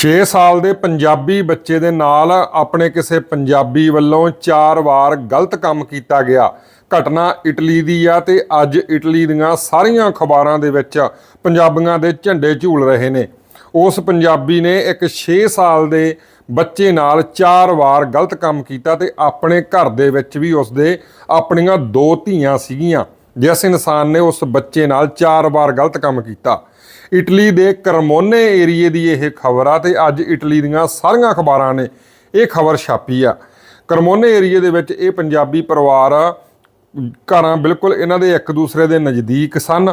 6 ਸਾਲ ਦੇ ਪੰਜਾਬੀ ਬੱਚੇ ਦੇ ਨਾਲ ਆਪਣੇ ਕਿਸੇ ਪੰਜਾਬੀ ਵੱਲੋਂ ਚਾਰ ਵਾਰ ਗਲਤ ਕੰਮ ਕੀਤਾ ਗਿਆ। ਘਟਨਾ ਇਟਲੀ ਦੀ ਆ ਤੇ ਅੱਜ ਇਟਲੀ ਦੀਆਂ ਸਾਰੀਆਂ ਅਖਬਾਰਾਂ ਦੇ ਵਿੱਚ ਪੰਜਾਬੀਆਂ ਦੇ ਝੰਡੇ ਝੂਲ ਰਹੇ ਨੇ। ਉਸ ਪੰਜਾਬੀ ਨੇ ਇੱਕ 6 ਸਾਲ ਦੇ ਬੱਚੇ ਨਾਲ ਚਾਰ ਵਾਰ ਗਲਤ ਕੰਮ ਕੀਤਾ ਤੇ ਆਪਣੇ ਘਰ ਦੇ ਵਿੱਚ ਵੀ ਉਸਦੇ ਆਪਣੀਆਂ ਦੋ ਧੀਆਂ ਸੀਗੀਆਂ। ਜਿਸ ਇਨਸਾਨ ਨੇ ਉਸ ਬੱਚੇ ਨਾਲ ਚਾਰ ਵਾਰ ਗਲਤ ਕੰਮ ਕੀਤਾ। ਇਟਲੀ ਦੇ ਕਰਮੋਨੇ ਏਰੀਏ ਦੀ ਇਹ ਖਬਰ ਆ ਤੇ ਅੱਜ ਇਟਲੀ ਦੀਆਂ ਸਾਰੀਆਂ ਅਖਬਾਰਾਂ ਨੇ ਇਹ ਖਬਰ ਛਾਪੀ ਆ। ਕਰਮੋਨੇ ਏਰੀਏ ਦੇ ਵਿੱਚ ਇਹ ਪੰਜਾਬੀ ਪਰਿਵਾਰ, ਘਰਾਂ ਬਿਲਕੁਲ ਇਹਨਾਂ ਦੇ ਇੱਕ ਦੂਸਰੇ ਦੇ ਨਜ਼ਦੀਕ ਸਨ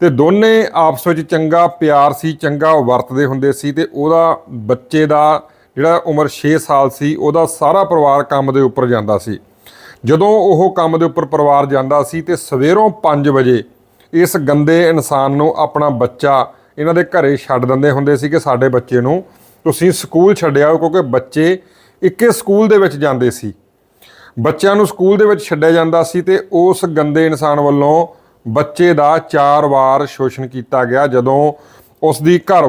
ਤੇ ਦੋਨੇ ਆਪਸ ਵਿੱਚ ਚੰਗਾ ਪਿਆਰ ਸੀ, ਚੰਗਾ ਵਰਤਦੇ ਹੁੰਦੇ ਸੀ ਤੇ ਉਹਦਾ ਬੱਚੇ ਦਾ ਜਿਹੜਾ ਉਮਰ 6 ਸਾਲ ਸੀ, ਉਹਦਾ ਸਾਰਾ ਪਰਿਵਾਰ ਕੰਮ ਦੇ ਉੱਪਰ ਜਾਂਦਾ ਸੀ। ਜਦੋਂ ਉਹ ਕੰਮ ਦੇ ਉੱਪਰ ਪਰਿਵਾਰ ਜਾਂਦਾ ਸੀ ਤੇ ਸਵੇਰੋਂ 5 ਵਜੇ ਇਸ ਗੰਦੇ ਇਨਸਾਨ ਨੂੰ ਆਪਣਾ ਬੱਚਾ ਇਹਨਾਂ ਦੇ ਘਰੇ ਛੱਡ ਦਿੰਦੇ ਹੁੰਦੇ ਸੀ ਕਿ ਸਾਡੇ ਬੱਚੇ ਨੂੰ। ਤੁਸੀਂ ਸਕੂਲ ਛੱਡਿਆਓ ਕਿਉਂਕਿ ਬੱਚੇ ਇੱਕੇ ਸਕੂਲ ਦੇ ਵਿੱਚ ਜਾਂਦੇ ਸੀ। ਬੱਚਿਆਂ ਨੂੰ ਸਕੂਲ ਦੇ ਵਿੱਚ ਛੱਡਿਆ ਜਾਂਦਾ ਸੀ ਤੇ ਉਸ ਗੰਦੇ ਇਨਸਾਨ ਵੱਲੋਂ ਬੱਚੇ ਦਾ ਚਾਰ ਵਾਰ ਸ਼ੋਸ਼ਣ ਕੀਤਾ ਗਿਆ ਜਦੋਂ ਉਸ ਦੀ ਘਰ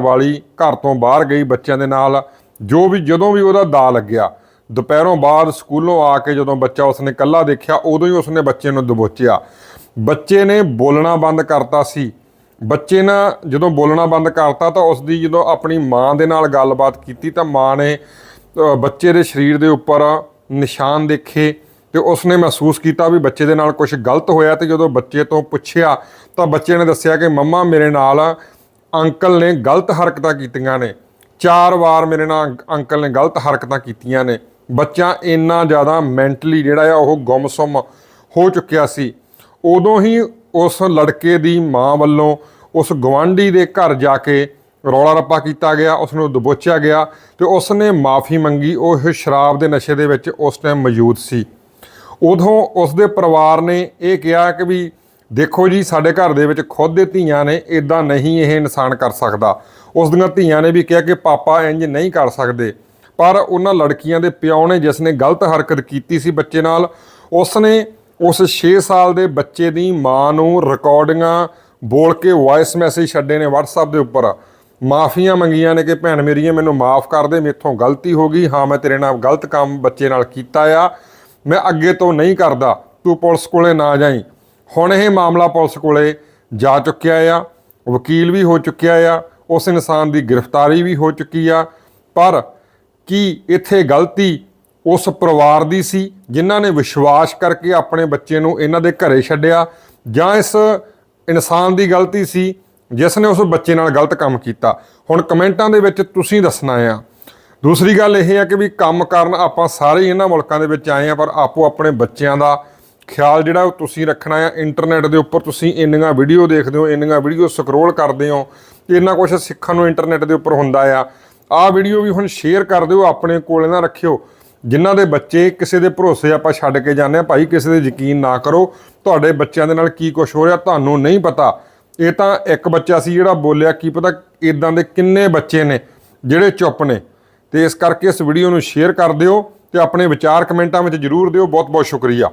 ਘਰ ਤੋਂ ਬਾਹਰ ਗਈ ਬੱਚਿਆਂ ਦੇ ਨਾਲ, ਜੋ ਵੀ ਜਦੋਂ ਵੀ ਉਹਦਾ ਦਾ ਲੱਗਿਆ। ਦੁਪਹਿਰੋਂ ਬਾਅਦ ਸਕੂਲੋਂ ਆ ਕੇ ਜਦੋਂ ਬੱਚਾ ਉਸਨੇ ਇਕੱਲਾ ਦੇਖਿਆ, ਉਦੋਂ ਹੀ ਉਸਨੇ ਬੱਚੇ ਨੂੰ ਦਬੋਚਿਆ। ਬੱਚੇ ਨੇ ਬੋਲਣਾ ਬੰਦ ਕਰਤਾ ਸੀ। ਬੱਚੇ ਨੇ ਜਦੋਂ ਬੋਲਣਾ ਬੰਦ ਕਰਤਾ ਤਾਂ ਉਸ ਦੀ ਜਦੋਂ ਆਪਣੀ ਮਾਂ ਦੇ ਨਾਲ ਗੱਲਬਾਤ ਕੀਤੀ ਤਾਂ ਮਾਂ ਨੇ ਬੱਚੇ ਦੇ ਸਰੀਰ ਦੇ ਉੱਪਰ ਨਿਸ਼ਾਨ ਦੇਖੇ ਤੇ ਉਸਨੇ ਮਹਿਸੂਸ ਕੀਤਾ ਵੀ ਬੱਚੇ ਦੇ ਨਾਲ ਕੁਝ ਗਲਤ ਹੋਇਆ ਤੇ ਜਦੋਂ ਬੱਚੇ ਤੋਂ ਪੁੱਛਿਆ ਤਾਂ ਬੱਚੇ ਨੇ ਦੱਸਿਆ ਕਿ ਮੰਮਾ, ਮੇਰੇ ਨਾਲ ਅੰਕਲ ਨੇ ਗਲਤ ਹਰਕਤਾਂ ਕੀਤੀਆਂ ਨੇ। ਚਾਰ ਵਾਰ ਮੇਰੇ ਨਾਲ ਅੰਕਲ ਨੇ ਗਲਤ ਹਰਕਤਾਂ ਕੀਤੀਆਂ ਨੇ। ਬੱਚਾ ਇੰਨਾ ਜ਼ਿਆਦਾ ਮੈਂਟਲੀ ਜਿਹੜਾ ਆ ਉਹ ਗੁੰਮਸੁੰਮ ਹੋ ਚੁੱਕਿਆ ਸੀ। ਉਦੋਂ ਹੀ ਉਸ ਲੜਕੇ ਦੀ ਮਾਂ ਵੱਲੋਂ ਉਸ ਗਵਾਂਢੀ ਦੇ ਘਰ ਜਾ ਕੇ ਰੌਲਾ ਰੱਪਾ ਕੀਤਾ ਗਿਆ ਉਸ ਨੂੰ ਦਬੋਚਿਆ ਗਿਆ ਤੇ ਉਸ ਨੇ ਮਾਫੀ ਮੰਗੀ। ਉਹ ਸ਼ਰਾਬ ਦੇ ਨਸ਼ੇ ਦੇ ਵਿੱਚ ਉਸ ਟਾਈਮ ਮੌਜੂਦ ਸੀ। ਉਦੋਂ ਉਸ ਦੇ ਪਰਿਵਾਰ ਨੇ ਇਹ ਕਿਹਾ ਕਿ ਵੀ ਦੇਖੋ ਜੀ, ਸਾਡੇ ਘਰ ਦੇ ਵਿੱਚ ਖੁਦ ਦੇ ਧੀਆਂ ਨੇ ਇਦਾਂ ਨਹੀਂ ਇਹ ਇਨਸਾਨ ਕਰ ਸਕਦਾ। ਉਸ ਦੀਆਂ ਧੀਆਂ ਨੇ ਵੀ ਕਿਹਾ ਕਿ ਪਾਪਾ ਇੰਜ ਨਹੀਂ ਕਰ ਸਕਦੇ। ਪਰ ਉਹਨਾਂ ਲੜਕੀਆਂ ਦੇ ਪਿਓ ਨੇ ਜਿਸ ਨੇ ਗਲਤ ਹਰਕਤ ਕੀਤੀ ਸੀ ਬੱਚੇ ਨਾਲ ਉਸ ਨੇ ਉਸ 6 ਸਾਲ ਦੇ ਬੱਚੇ ਦੀ ਮਾਂ ਨੂੰ ਰਿਕਾਰਡਿੰਗਾਂ ਬੋਲ ਕੇ ਵਾਇਸ ਮੈਸੇਜ ਛੱਡੇ ਨੇ WhatsApp ਦੇ ਉੱਪਰ। ਮਾਫੀਆਂ ਮੰਗੀਆਂ ਨੇ ਕਿ ਭੈਣ ਮੇਰੀਏ ਮੈਨੂੰ ਮਾਫ ਕਰ ਦੇ ਮੇਥੋਂ ਗਲਤੀ ਹੋ ਗਈ। ਹਾਂ, ਮੈਂ ਤੇਰੇ ਨਾਲ ਗਲਤ ਕੰਮ ਬੱਚੇ ਨਾਲ ਕੀਤਾ ਆ। ਮੈਂ ਅੱਗੇ ਤੋਂ ਨਹੀਂ ਕਰਦਾ, ਤੂੰ ਪੁਲਿਸ ਕੋਲੇ ਨਾ ਜਾਈ। ਹੁਣ ਇਹ ਮਾਮਲਾ ਪੁਲਿਸ ਕੋਲੇ ਜਾ ਚੁੱਕਿਆ ਆ, ਵਕੀਲ ਵੀ ਹੋ ਚੁੱਕਿਆ ਆ, ਉਸ ਇਨਸਾਨ ਦੀ ਗ੍ਰਿਫਤਾਰੀ ਵੀ ਹੋ ਚੁੱਕੀ ਆ। ਪਰ ਕਿ ਇੱਥੇ ਗਲਤੀ ਉਸ ਪਰਿਵਾਰ ਦੀ ਸੀ ਜਿਨ੍ਹਾਂ ਨੇ ਵਿਸ਼ਵਾਸ ਕਰਕੇ ਆਪਣੇ ਬੱਚੇ ਨੂੰ ਇਹਨਾਂ ਦੇ ਘਰੇ ਛੱਡਿਆ ਜਾਂ ਇਸ ਇਨਸਾਨ ਦੀ ਗਲਤੀ ਸੀ ਜਿਸ ਨੇ ਉਸ ਬੱਚੇ ਨਾਲ ਗਲਤ ਕੰਮ ਕੀਤਾ? ਹੁਣ ਕਮੈਂਟਾਂ ਦੇ ਵਿੱਚ ਤੁਸੀਂ ਦੱਸਣਾ ਆ। ਦੂਸਰੀ ਗੱਲ ਇਹ ਹੈ ਕਿ ਵੀ ਕੰਮ ਕਰਨ ਆਪਾਂ ਸਾਰੇ ਇਹਨਾਂ ਮੁਲਕਾਂ ਦੇ ਵਿੱਚ ਆਏ ਆ, ਪਰ ਆਪੋ ਆਪਣੇ ਬੱਚਿਆਂ ਦਾ ਖਿਆਲ ਜਿਹੜਾ ਉਹ ਤੁਸੀਂ ਰੱਖਣਾ ਆ। ਇੰਟਰਨੈਟ ਦੇ ਉੱਪਰ ਤੁਸੀਂ ਇੰਨੀਆਂ ਵੀਡੀਓ ਦੇਖਦੇ ਹੋ, ਇੰਨੀਆਂ ਵੀਡੀਓ ਸਕਰੋਲ ਕਰਦੇ ਹੋ ਇੰਨਾ ਕੁਝ ਸਿੱਖਣ ਨੂੰ ਇੰਟਰਨੈਟ ਦੇ ਉੱਪਰ ਹੁੰਦਾ ਆ। ਆਹ ਵੀਡੀਓ ਵੀ ਹੁਣ ਸ਼ੇਅਰ ਕਰ ਦਿਓ, ਆਪਣੇ ਕੋਲੇ ਨਾ ਰੱਖਿਓ। ਜਿਨ੍ਹਾਂ ਦੇ ਬੱਚੇ ਕਿਸੇ ਦੇ ਭਰੋਸੇ ਆਪਾਂ ਛੱਡ ਕੇ ਜਾਂਦੇ ਆ ਭਾਈ ਕਿਸੇ ਦੇ ਯਕੀਨ ਨਾ ਕਰੋ, ਤੁਹਾਡੇ ਬੱਚਿਆਂ ਦੇ ਨਾਲ ਕੀ ਕੁਝ ਹੋ ਰਿਹਾ ਤੁਹਾਨੂੰ ਨਹੀਂ ਪਤਾ। ਇਹ ਤਾਂ ਇੱਕ ਬੱਚਾ ਸੀ ਜਿਹੜਾ ਬੋਲਿਆ, ਕੀ ਪਤਾ ਇਦਾਂ ਦੇ ਕਿੰਨੇ ਬੱਚੇ ਨੇ ਜਿਹੜੇ ਚੁੱਪ ਨੇ। ਤੇ ਇਸ ਕਰਕੇ ਇਸ ਵੀਡੀਓ ਨੂੰ ਸ਼ੇਅਰ ਕਰ ਦਿਓ ਤੇ ਆਪਣੇ ਵਿਚਾਰ ਕਮੈਂਟਾਂ ਵਿੱਚ ਜਰੂਰ ਦਿਓ। ਬਹੁਤ ਬਹੁਤ ਸ਼ੁਕਰੀਆ।